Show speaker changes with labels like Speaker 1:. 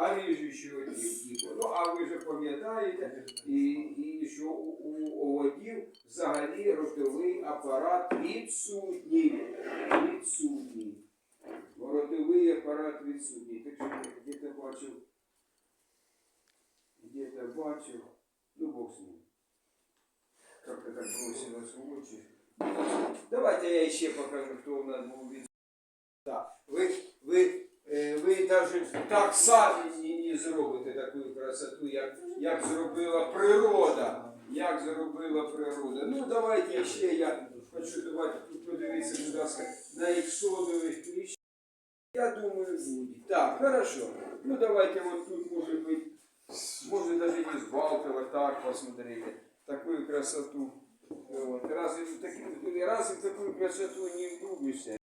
Speaker 1: а ріжущого типу. Ну, а ви ж пам'ятаєте, і, і що у, у оводів взагалі ротовий апарат відсутній. Відсутній. Ротовий апарат відсутній. Так що я где-то бачив, где-то бачив, ну бог з ним. Как-то так бросилось в очі. Давайте я ще покажу, хто у нас був від. Так. Ви, ви, е, ви навіть так самі не, зробите таку красоту, як, як зробила природа. Як зробила природа. Ну давайте ще я хочу давайте подивитися, будь ласка, на іксонових кліщ. Я думаю, буде. Так, хорошо. Ну давайте вот тут быть, можно даже не с Балтова так посмотрите, такую красоту. Разве, в таки- разве красоту не влюбишься?